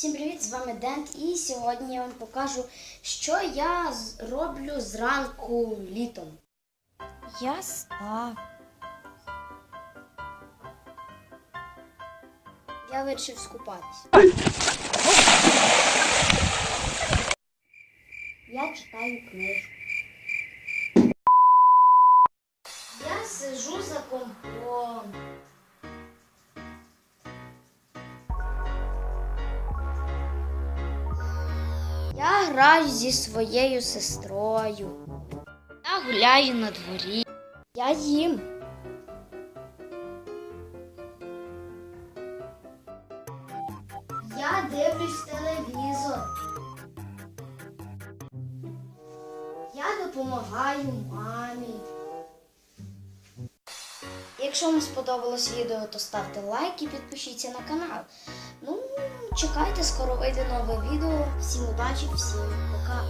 Всім привіт! З вами Дент, і сьогодні я вам покажу, що я роблю зранку літом. Я спав. Я вирішив скупатися. Я читаю книжку. Я сижу за компом. Граю зі своєю сестрою. Я гуляю на дворі. Я їм. Я дивлюсь телевізор. Я допомагаю мамі. Якщо вам сподобалось відео, то ставте лайк і підпишіться на канал. Ну, чекайте, скоро вийде нове відео. Всім удачі, всім пока.